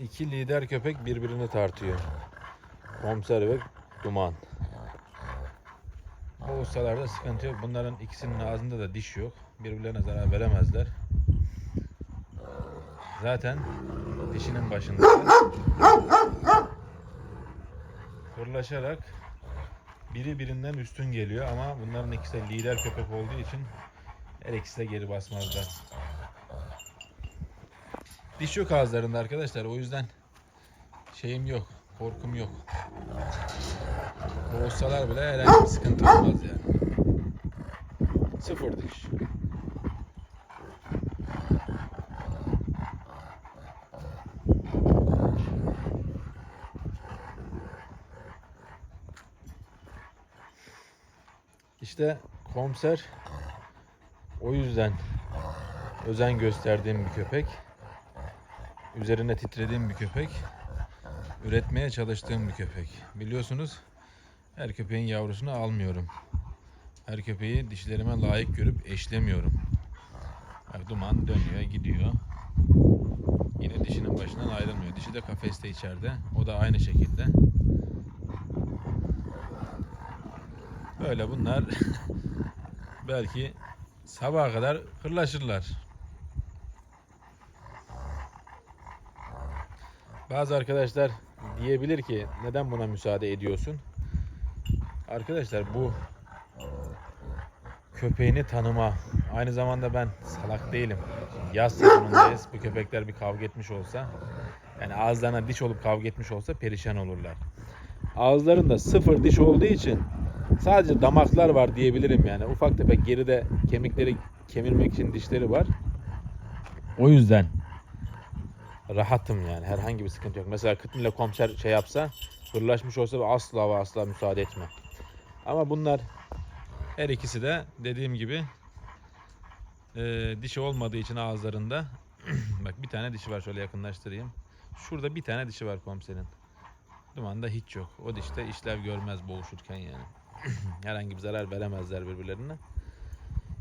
İki lider köpek birbirini tartıyor. Komiser ve duman. Bu ustalarda sıkıntı yok. Bunların ikisinin ağzında da diş yok. Birbirlerine zarar veremezler. Zaten dişinin başında fırlaşarak biri birinden üstün geliyor ama bunların ikisi de lider köpek olduğu için her ikisi de geri basmazlar. Diş yok ağızlarında arkadaşlar. O yüzden şeyim yok. Korkum yok. Boğuşsalar bile herhangi bir sıkıntı olmaz yani. Sıfır diş. İşte komiser o yüzden özen gösterdiğim bir köpek. Üzerine titrediğim bir köpek. Üretmeye çalıştığım bir köpek. Biliyorsunuz her köpeğin yavrusunu almıyorum. Her köpeği dişlerime layık görüp eşlemiyorum. Bak duman dönüyor, gidiyor. Yine dişinin başından ayrılmıyor. Dişi de kafeste içeride. O da aynı şekilde. Böyle bunlar belki sabaha kadar hırlaşırlar. Bazı arkadaşlar diyebilir ki neden buna müsaade ediyorsun? Arkadaşlar bu köpeğini tanıma. Aynı zamanda ben salak değilim. Yaz sezonundayız. Bu köpekler bir kavga etmiş olsa yani ağızlarına diş olup kavga etmiş olsa perişan olurlar. Ağızlarında sıfır diş olduğu için sadece damaklar var diyebilirim yani. Ufak tefek geride kemikleri kemirmek için dişleri var. O yüzden rahatım yani. Herhangi bir sıkıntı yok. Mesela Kıtmile komiser şey yapsa, fırlaşmış olsa asla ve asla müsaade etme. Ama bunlar her ikisi de dediğim gibi e, dişi olmadığı için ağızlarında bak bir tane dişi var şöyle yakınlaştırayım. Şurada bir tane dişi var komiserin. Dumanda hiç yok. O dişte işlev görmez boğuşurken yani. Herhangi bir zarar veremezler birbirlerine.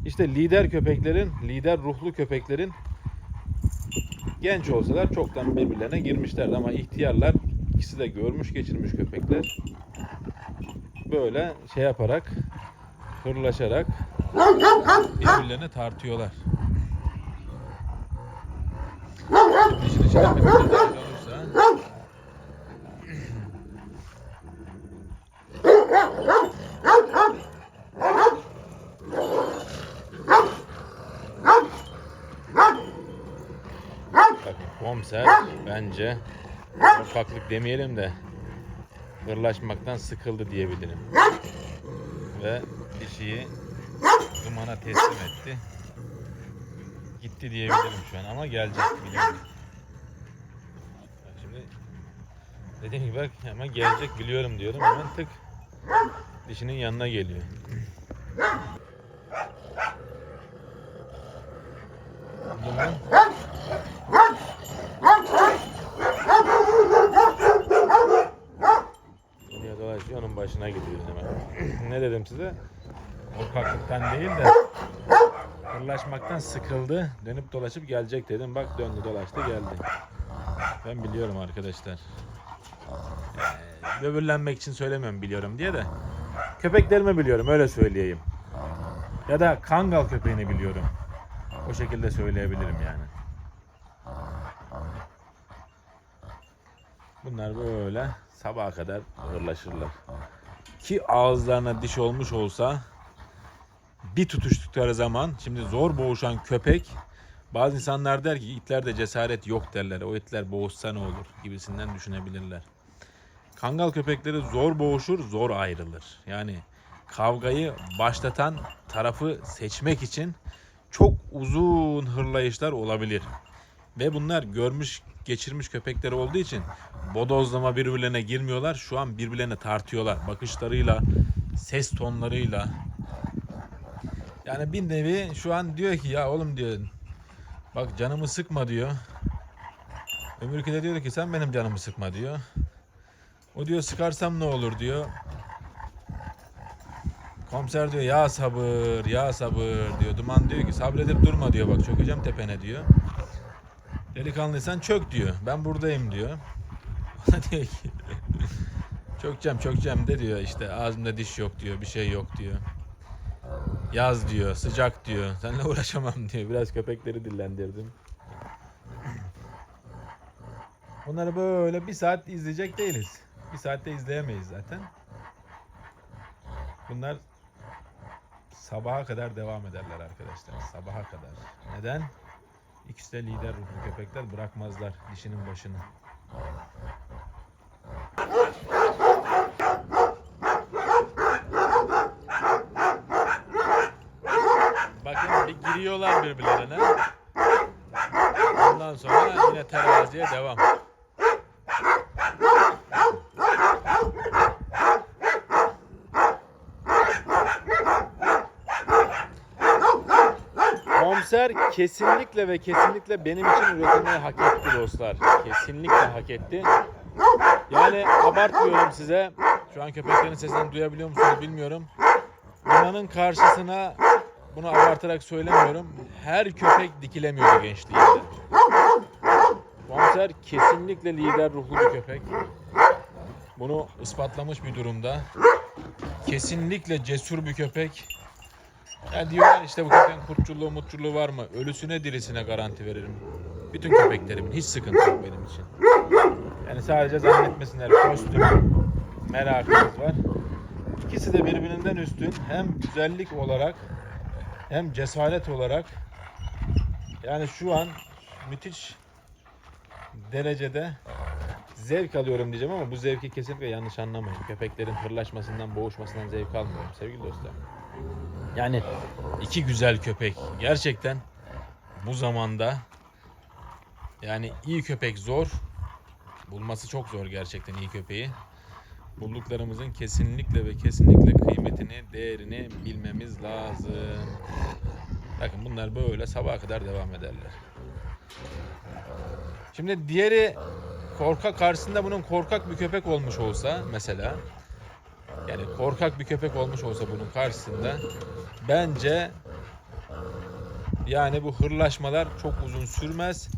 İşte lider köpeklerin, lider ruhlu köpeklerin genç olsalar çoktan birbirlerine girmişlerdi ama ihtiyarlar ikisi de görmüş geçirmiş köpekler. Böyle şey yaparak hırlaşarak birbirlerine tartıyorlar. Şimdi işini komiser bence ufaklık demeyelim de hırlaşmaktan sıkıldı diyebilirim. Ve dişiyi dumana teslim etti. Gitti diyebilirim şu an ama gelecek biliyorum. Şimdi dediğim gibi bak hemen gelecek biliyorum diyorum hemen tık dişinin yanına geliyor. Duman başına gidiyor hemen. ne dedim size? Korkaklıktan değil de fırlaşmaktan sıkıldı. Dönüp dolaşıp gelecek dedim. Bak döndü dolaştı geldi. Ben biliyorum arkadaşlar. Ee, böbürlenmek için söylemiyorum biliyorum diye de. Köpeklerimi biliyorum öyle söyleyeyim. Ya da kangal köpeğini biliyorum. O şekilde söyleyebilirim yani. Bunlar böyle sabaha kadar hırlaşırlar. Ki ağızlarına diş olmuş olsa bir tutuştukları zaman şimdi zor boğuşan köpek bazı insanlar der ki itlerde cesaret yok derler. O itler boğuşsa ne olur gibisinden düşünebilirler. Kangal köpekleri zor boğuşur, zor ayrılır. Yani kavgayı başlatan tarafı seçmek için çok uzun hırlayışlar olabilir. Ve bunlar görmüş geçirmiş köpekleri olduğu için bodozlama birbirlerine girmiyorlar. Şu an birbirlerine tartıyorlar. Bakışlarıyla, ses tonlarıyla. Yani bir nevi şu an diyor ki ya oğlum diyor bak canımı sıkma diyor. Öbürkü de diyor ki sen benim canımı sıkma diyor. O diyor sıkarsam ne olur diyor. Komiser diyor ya sabır ya sabır diyor. Duman diyor ki sabredip durma diyor bak çökeceğim tepene diyor. Delikanlıysan çök diyor. Ben buradayım diyor. Ona diyor ki çökeceğim çökeceğim de diyor işte ağzımda diş yok diyor bir şey yok diyor. Yaz diyor sıcak diyor. Seninle uğraşamam diyor. Biraz köpekleri dillendirdim. Bunları böyle bir saat izleyecek değiliz. Bir saatte izleyemeyiz zaten. Bunlar sabaha kadar devam ederler arkadaşlar. Sabaha kadar. Neden? İkisi de lider ruhlu köpekler bırakmazlar dişinin başını. Bakın bir giriyorlar birbirlerine. Ondan sonra yine teraziye devam. Komiser kesinlikle ve kesinlikle benim için üretilmeyi hak etti dostlar. Kesinlikle hak etti. Yani abartmıyorum size. Şu an köpeklerin sesini duyabiliyor musunuz bilmiyorum. Bunların karşısına bunu abartarak söylemiyorum. Her köpek dikilemiyordu gençliğinde. Komiser kesinlikle lider ruhlu bir köpek. Bunu ispatlamış bir durumda. Kesinlikle cesur bir köpek. Ya diyorlar işte bu köpeğin kurtçuluğu mutçuluğu var mı? Ölüsüne dirisine garanti veririm. Bütün köpeklerimin hiç sıkıntı yok benim için. Yani sadece zannetmesinler kostüm merakımız var. İkisi de birbirinden üstün. Hem güzellik olarak hem cesaret olarak. Yani şu an müthiş derecede zevk alıyorum diyeceğim ama bu zevki kesinlikle yanlış anlamayın. Köpeklerin hırlaşmasından, boğuşmasından zevk almıyorum sevgili dostlar. Yani iki güzel köpek gerçekten bu zamanda yani iyi köpek zor. Bulması çok zor gerçekten iyi köpeği. Bulduklarımızın kesinlikle ve kesinlikle kıymetini, değerini bilmemiz lazım. Bakın bunlar böyle sabaha kadar devam ederler. Şimdi diğeri korkak karşısında bunun korkak bir köpek olmuş olsa mesela yani korkak bir köpek olmuş olsa bunun karşısında bence yani bu hırlaşmalar çok uzun sürmez.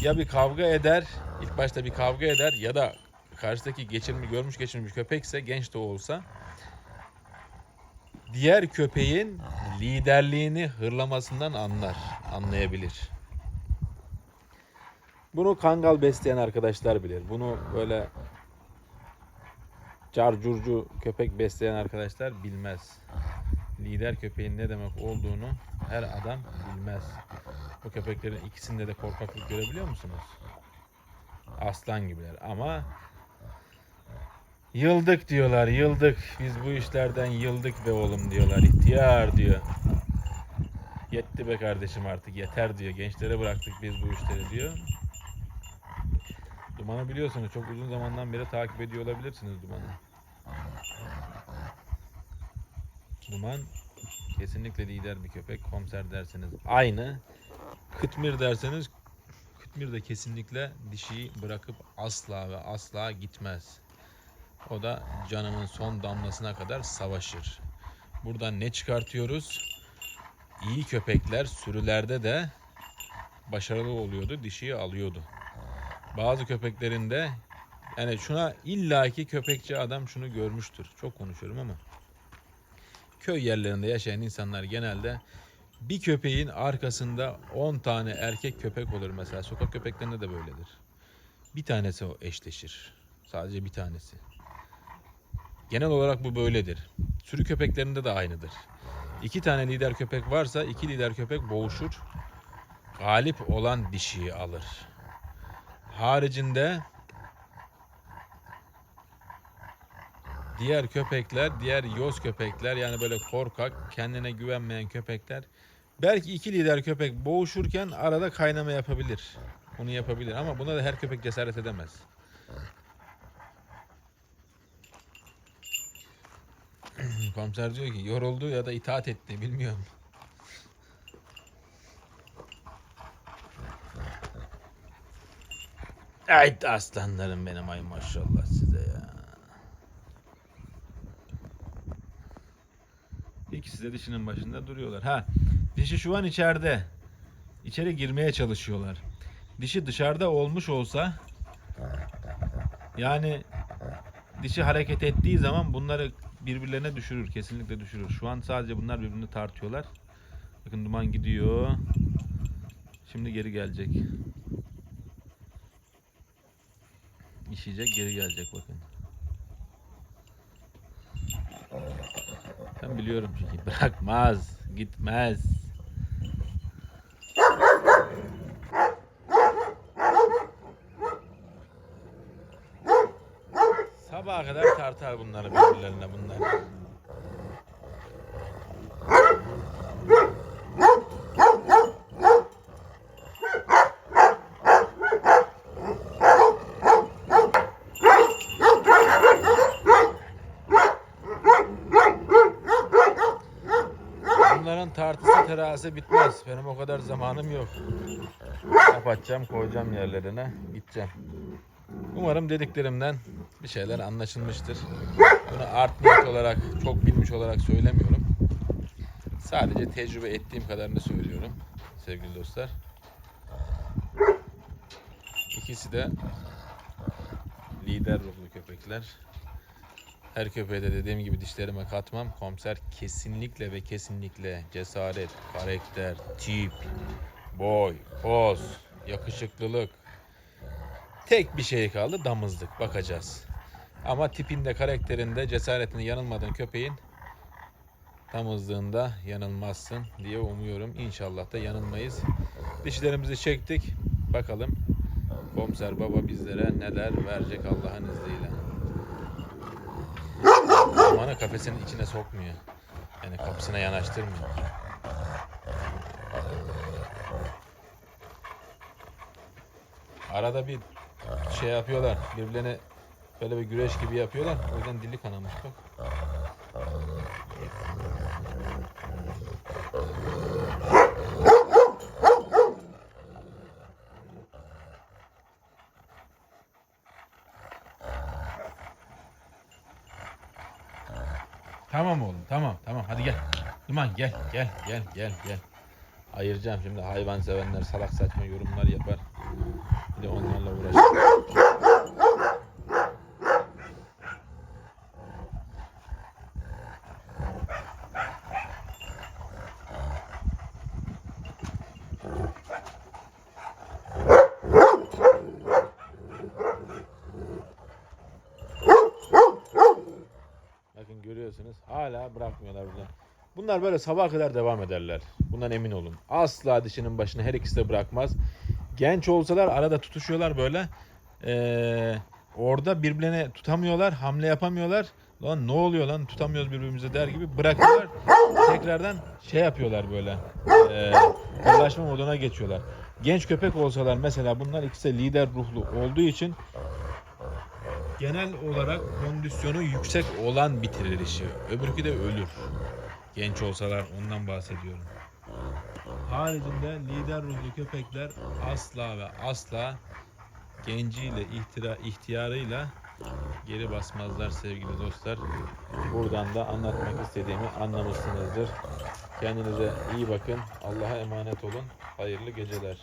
Ya bir kavga eder, ilk başta bir kavga eder ya da karşıdaki geçirmiş, görmüş geçirmiş köpekse genç de olsa diğer köpeğin liderliğini hırlamasından anlar, anlayabilir. Bunu kangal besleyen arkadaşlar bilir. Bunu böyle carcurcu köpek besleyen arkadaşlar bilmez. Lider köpeğin ne demek olduğunu her adam bilmez. Bu köpeklerin ikisinde de korkaklık görebiliyor musunuz? Aslan gibiler ama yıldık diyorlar yıldık. Biz bu işlerden yıldık be oğlum diyorlar. İhtiyar diyor. Yetti be kardeşim artık yeter diyor. Gençlere bıraktık biz bu işleri diyor. Duman'ı biliyorsunuz çok uzun zamandan beri takip ediyor olabilirsiniz Duman'ı. Duman kesinlikle lider bir köpek. Komiser derseniz aynı. Kıtmir derseniz Kıtmir de kesinlikle dişiyi bırakıp asla ve asla gitmez. O da canının son damlasına kadar savaşır. Buradan ne çıkartıyoruz? İyi köpekler sürülerde de başarılı oluyordu, dişiyi alıyordu. Bazı köpeklerinde yani şuna illaki köpekçi adam şunu görmüştür. Çok konuşuyorum ama köy yerlerinde yaşayan insanlar genelde bir köpeğin arkasında 10 tane erkek köpek olur mesela. Sokak köpeklerinde de böyledir. Bir tanesi o eşleşir. Sadece bir tanesi. Genel olarak bu böyledir. Sürü köpeklerinde de aynıdır. İki tane lider köpek varsa iki lider köpek boğuşur. Galip olan dişiyi alır. Haricinde diğer köpekler, diğer yoz köpekler yani böyle korkak, kendine güvenmeyen köpekler belki iki lider köpek boğuşurken arada kaynama yapabilir. Bunu yapabilir ama buna da her köpek cesaret edemez. Komiser diyor ki yoruldu ya da itaat etti bilmiyorum. Ay aslanlarım benim ay maşallah size ya. İkisi de dişinin başında duruyorlar. Ha, dişi şu an içeride. İçeri girmeye çalışıyorlar. dişi dışarıda olmuş olsa yani dişi hareket ettiği zaman bunları birbirlerine düşürür. Kesinlikle düşürür. Şu an sadece bunlar birbirini tartıyorlar. Bakın duman gidiyor. Şimdi geri gelecek. İşeyecek geri gelecek bakın. Ben biliyorum çünkü bırakmaz, gitmez. Sabaha kadar tartar bunları birbirlerine bunlar. Tartısı terası bitmez. Benim o kadar zamanım yok. Kapatacağım, koyacağım yerlerine, gideceğim. Umarım dediklerimden bir şeyler anlaşılmıştır. Bunu art olarak, çok bilmiş olarak söylemiyorum. Sadece tecrübe ettiğim kadarını söylüyorum sevgili dostlar. İkisi de lider ruhlu köpekler. Her köpeğe de dediğim gibi dişlerime katmam. Komiser kesinlikle ve kesinlikle cesaret, karakter, tip, boy, poz, yakışıklılık. Tek bir şey kaldı damızlık. Bakacağız. Ama tipinde, karakterinde, cesaretinde yanılmadığın köpeğin damızlığında yanılmazsın diye umuyorum. İnşallah da yanılmayız. Dişlerimizi çektik. Bakalım komiser baba bizlere neler verecek Allah'ın izniyle. Zamanı kafesinin içine sokmuyor. Yani kapısına yanaştırmıyor. Arada bir şey yapıyorlar. Birbirlerine böyle bir güreş gibi yapıyorlar. O yüzden dili kanamış bak. Duman gel gel gel gel gel. Ayıracağım şimdi hayvan sevenler salak saçma yorumlar yapar. Bir de onlarla uğraşacağım. Bakın görüyorsunuz hala bırakmıyorlar burada. Bunlar böyle sabaha kadar devam ederler. Bundan emin olun. Asla dişinin başına her ikisi de bırakmaz. Genç olsalar arada tutuşuyorlar böyle. Ee, orada birbirlerine tutamıyorlar, hamle yapamıyorlar. Lan ne oluyor lan tutamıyoruz birbirimizi der gibi bırakıyorlar. Tekrardan şey yapıyorlar böyle. Ee, kırlaşma moduna geçiyorlar. Genç köpek olsalar mesela bunlar ikisi de lider ruhlu olduğu için genel olarak kondisyonu yüksek olan bitirir işi. Öbürkü de ölür. Genç olsalar ondan bahsediyorum. Haricinde lider ruhlu köpekler asla ve asla genciyle, ihtira, ihtiyarıyla geri basmazlar sevgili dostlar. Buradan da anlatmak istediğimi anlamışsınızdır. Kendinize iyi bakın. Allah'a emanet olun. Hayırlı geceler.